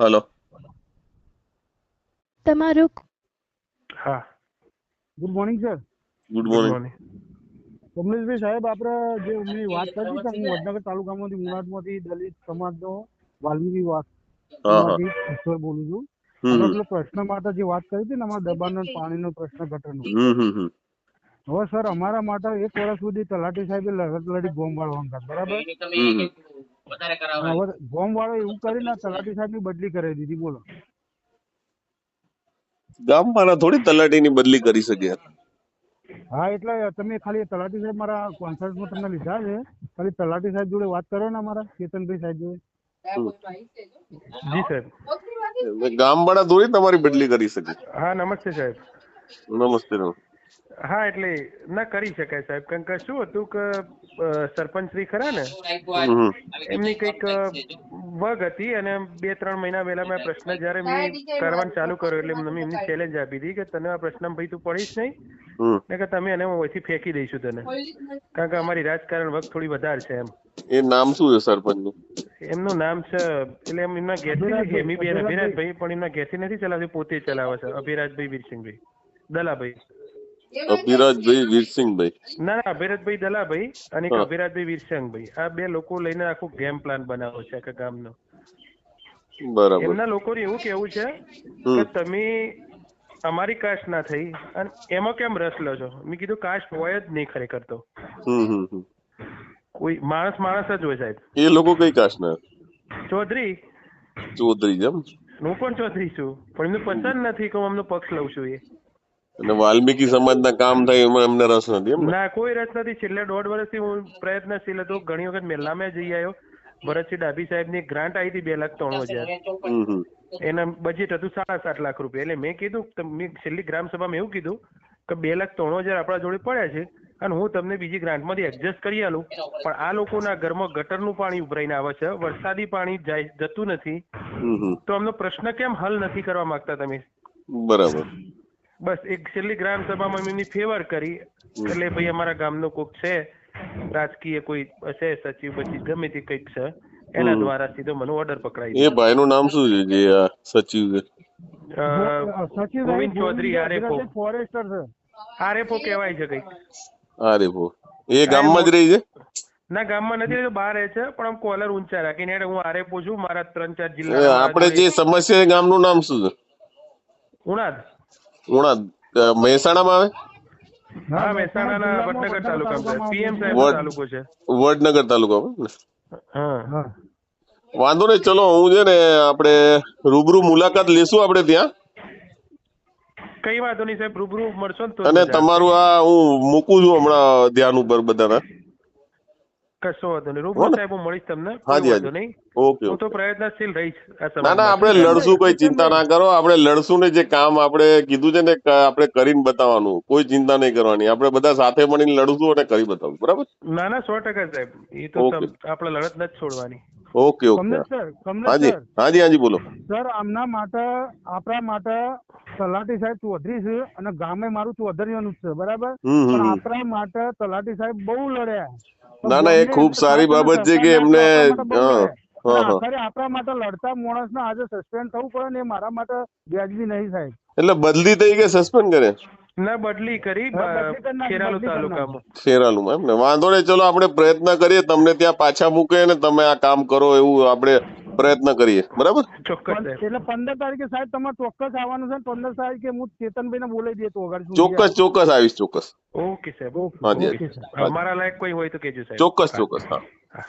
Hello. તમારો હા. Good morning sir good morning Kamleshbhai સાહેબ આપણે જે મેં વાત કરી હતી હું વડનગર તાલુકામાંથી મુરાદમાંથી દલિત સમાજનો વાલ્મીકી વાત હા હા. માંથી ઈશ્વર બોલું છું. આપણે પ્રશ્ન માટે જે વાત કરી હતી ને અમારા દબાણનો ને પાણીનો પ્રશ્ન ગટરનો. હમ હમ હમ. હવે સર અમારા માટે એક વર્ષ સુધી તલાટી સાહેબે લડત લડી ગોમ વાળવાનું બરાબર? હમ કરાવવા ગોમ વાળો એવું કરીને તલાટી સાહેબની બદલી કરી દીધી બોલો. ગામવાળા થોડી તલાટીની બદલી કરી શકે. હા એટલે તમે ખાલી તલાટી સાહેબ મારા કોન્ફરન્સમાં તમને લીધા છે. ખાલી તલાટી સાહેબ જોડે વાત કરો ને અમારા કેતનભાઈ સાહેબ જોડે. જી. સાહેબ. ગામ ગામવાળા થોડી તમારી બદલી કરી શકે. હા નમસ્તે સાહેબ. નમસ્તે નમસ્તે. હા એટલે ના કરી શકાય સાહેબ. કારણ કે શું હતું કે સરપંચ શ્રી ખરા ને. એમની કંઈક વગ હતી અને બે ત્રણ મહિના પહેલા મેં પ્રશ્ન જયારે મેં કરવાનું ચાલુ કર્યો એટલે મેં એમની ચેલેન્જ આપી હતી કે તને આ પ્રશ્ન ભાઈ તું પડીશ નહીં. ને કે તમે એને ઓછી ફેંકી દઈશું તને. કારણ કે અમારી રાજકારણ વગ થોડી વધારે છે એમ. એ નામ શું છે સરપંચનું? એમનું નામ છે એટલે એમ એમના ઘેરથી હેમીબેન અભિરાજભાઈ પણ એમના ગેસી નથી ચલાવતી પોતે ચલાવે છે. અભિરાજભાઈ વીરસિંહભાઈ દલાભાઈ. અભિરાજભાઈ વીરસિંહભાઈ. ના ના અભિરાજભાઈ દલાભાઈ અને અભિરાજભાઈ વીરસિંહભાઈ. આ બે લોકો લઈને આખું ગેમ પ્લાન બનાવ્યો છે આખા ગામનો. બરાબર. એમના લોકોનું એવું કેવું છે કે તમે અમારી કાસ્ટ ના થઈ અને એમાં કેમ રસ લો છો મેં કીધું કાસ્ટ હોય જ નહીં ખરેખર તો. હમ હમ હમ. કોઈ માણસ માણસ જ હોય સાહેબ. એ લોકો કઈ કાસ્ટના ચૌધરી. ચૌધરી જેમ? હું પણ ચૌધરી છું. પણ એમને પસંદ નથી કે હું એમનો પક્ષ લઉં છું એ. અને વાલ્મીકી સમાજના કામ થાય એમાં એમને રસ નથી એમ ના કોઈ રસ નથી. છેલ્લા દોઢ વર્ષથી હું પ્રયત્નશીલ હતો. ઘણી વખત મેલામાં જઈ આવ્યો. ભરતસિંહ ડાભી સાહેબની ગ્રાન્ટ આવી હતી બે લાખ ત્રણ હજાર. એના બજેટ હતું સાડા સાત લાખ રૂપિયા. એટલે મેં કીધું મેં છેલ્લી ગ્રામ સભામાં એવું કીધું કે બે લાખ ત્રણ હજાર આપણા જોડે પડ્યા છે અને હું તમને બીજી ગ્રાન્ટમાંથી એડજસ્ટ કરી આલું. પણ આ લોકોના ઘરમાં ગટરનું પાણી ઉભરાઈને આવે છે. વરસાદી પાણી જાય જતું નથી. તો અમનો પ્રશ્ન કેમ હલ નથી કરવા માંગતા તમે? બરાબર. બસ એક છેલ્લી ગ્રામ સભામાં મેં એમની ફેવર કરી. એટલે ભાઈ અમારા ગામનો કોક છે. રાજકીય કોઈ છે સચિવ બચિવ ગમે તે કંઈક છે. એના દ્વારા સીધો મને ઓર્ડર પકડાઈ એ ભાઈનું નામ શું છે જે આ સચિવ છે? સચિવ ગોવિંદ ચૌધરી આરેફો. ફોરેસ્ટર છે. આરેફો કહેવાય છે કંઈક. અરે એ ગામમાં જ રહી છે? ના ગામમાં નથી રહેતો બહાર રહે છે પણ આમ કોલર ઊંચા રાખીને એટલે હું આરેપો છું મારા ત્રણ ચાર જિલ્લા આપણે જે સમસ્યા ગામનું નામ શું છે? ઉણાદ. ઉણા મહેસાણામાં આવે? હા મહેસાણાના વડનગર તાલુકા પીએમ સાહેબ તાલુકો છે. વડનગર તાલુકામાં હા. હા. વાંધો નહીં ચલો હું છે ને આપણે રૂબરૂ મુલાકાત લેશું આપણે ત્યાં. કઈ વાંધો નહીં સાહેબ રૂબરૂ મળશો ને અને તમારું આ હું મૂકું છું હમણાં ધ્યાન ઉપર બધાના. કશો વાંધો નહીં. રૂબરૂ સાહેબ હું મળીશ તમને. હાજી, કોઈ વાંધો હાજી. નહીં. ઓકે હું તો પ્રયત્નશીલ રહીશ ના ના આપણે લડશું કોઈ ચિંતા ના કરો. આપણે લડશું ને જે કામ આપણે કીધું છે ને આપણે કરીને બતાવવાનું. કોઈ ચિંતા નહીં કરવાની. આપણે બધા સાથે મળીને લડશું અને કરી બતાવું બરાબર? ના ના સો ટકા સાહેબ. એ તો આપણે લડત નથી છોડવાની. Okay okay. હાજી હાજી હાજી બોલો. સર આમના માટે આપણા માટે તલાટી સાહેબ ચૌધરી છે અને ગામે મારું ચૌધરીઓનું છે. બરાબર? પણ આપણા માટે તલાટી સાહેબ બહુ લડ્યા. ના ના એ ખૂબ સારી બાબત છે કે એમને આપણા માટે લડતા માણસ ને આજે સસ્પેન્ડ થવું પડે ને એ મારા માટે વ્યાજબી નહીં સાહેબ એટલે બદલી થઈ કે સસ્પેન્ડ કરે? ના બદલી કરી હા, બદલી કરી નાખી, ખેરાલુ તાલુકામાં. ખેરાલુમાં એમ ને? વાંધો નહીં ચલો આપણે પ્રયત્ન કરીએ તમને ત્યાં પાછા મૂકે ને તમે આ કામ કરો એવું આપણે પ્રયત્ન કરીએ. બરાબર? ચોક્કસ એટલે પંદર તારીખે સાહેબ તમારે ચોક્કસ આવવાનું છે ને પંદર તારીખે હું ચેતનભાઈ ને બોલાવી દે તો ચોક્કસ ચોક્કસ આવીશ ચોક્કસ. ઓકે સાહેબ ઓકે, સાહેબ. અમારા લાયક કોઈ હોય તો કેજો સાહેબ. ચોક્કસ ચોક્કસ હા. હા.